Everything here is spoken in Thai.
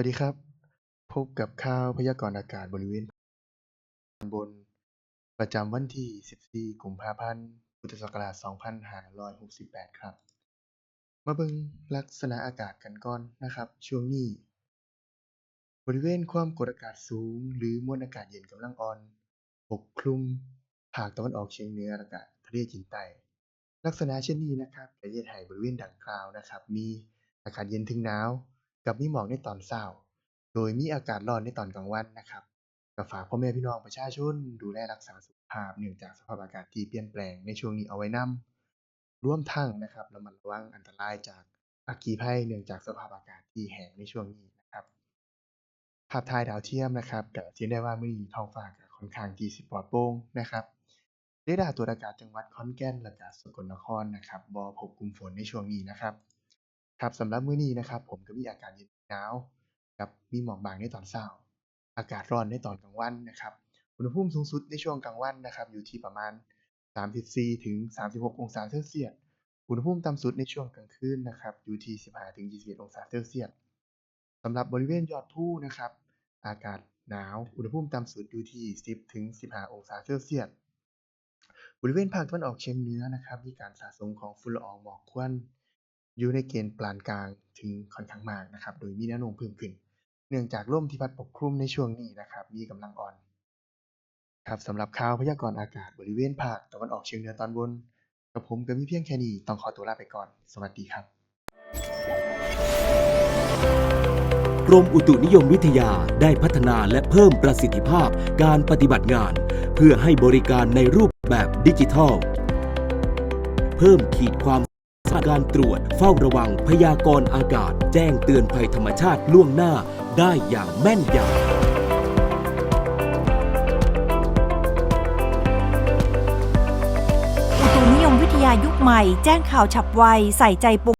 วัสดีครับ พบกับข่าวพยากรณ์อากาศบริเวณตอนบน ประจำวันที่ 14 กุมภาพันธ์ พุทธศักราช 2568 ครับ มาเบิ่งลักษณะอากาศกันก่อนนะครับ ช่วงนี้ บริเวณความกดอากาศสูง หรือมวลอากาศเย็นกำลังอ่อน ปกคลุมภาคตะวันออกเฉียงเหนือแล้วก็ทะเลจีนใต้ลักษณะเช่นนี้นะครับก็เฮ็ดให้บริเวณดังกล่าวนะครับ มีอากาศเย็นถึงหนาว กับมีหมอกในตอนเช้า โดยมีอากาศร้อนในตอนกลางวันนะครับก็ฝากพ่อแม่พี่น้องประชาชน ดูแลรักษาสุขภาพเนื่องจากสภาพอากาศที่เปลี่ยนแปลงในช่วงนี้เอาไว้นำรวมทั้งนะครับระมัดระวังอันตรายจากอัคคีภัยเนื่องจากสภาพอากาศที่แห้งในช่วงนี้นะครับภาพถ่ายดาวเทียมนะครับก็จะเห็นได้ว่ามื้อนี้ท้องฟ้าก็ค่อนข้างที่สิปลอดโปร่งนะครับเรดาร์ตรวจอากาศจังหวัดขอนแก่นแล้วก็สกลนครนะครับบ่พบกลุ่มฝนในช่วงนี้นะครับ ครับสำหรับมื้อนี้นะครับ ผมก็มีอากาศเย็นหนาวกับมีหมอกบางในตอนเช้า อากาศร้อนในตอนกลางวันนะครับอุณหภูมิสูงสุดในช่วงกลางวันนะครับ อยู่ที่ประมาณ 34ถึง36 องศาเซลเซียสอุณหภูมิต่ำสุดในช่วงกลางคืนนะครับ อยู่ที่ 15ถึง21 องศาเซลเซียสสำหรับบริเวณยอดภูนะครับ อากาศหนาว อุณหภูมิต่ำสุดอยู่ที่ 10ถึง15 องศาเซลเซียสบริเวณภาคตะวันออกเฉียงเหนือนะครับ มีการสะสมของฝุ่นละอองหมอกควัน อยู่ในเกณฑ์ปานกลางถึงค่อนข้างมากนะครับ โดยมีแนวโน้มเพิ่มขึ้น เนื่องจากลมที่พัดปกคลุมในช่วงนี้นะครับ มีกำลังอ่อน ครับสำหรับข่าวพยากรณ์อากาศบริเวณภาคตะวันออกเฉียงเหนือตอนบน กับผมก็มีเพียงแค่นี้ต้องขอตัวลาไปก่อน สวัสดีครับ กรมอุตุนิยมวิทยาได้พัฒนาและเพิ่มประสิทธิภาพการปฏิบัติงาน เพื่อให้บริการในรูปแบบดิจิทัล เพิ่มขีดความ การตรวจเฝ้าระวังพยากรณ์อากาศ แจ้งเตือนภัยธรรมชาติล่วงหน้าได้อย่างแม่นยำอุตุนิยมวิทยายุคใหม่แจ้งข่าวฉับไว ใส่ใจปุ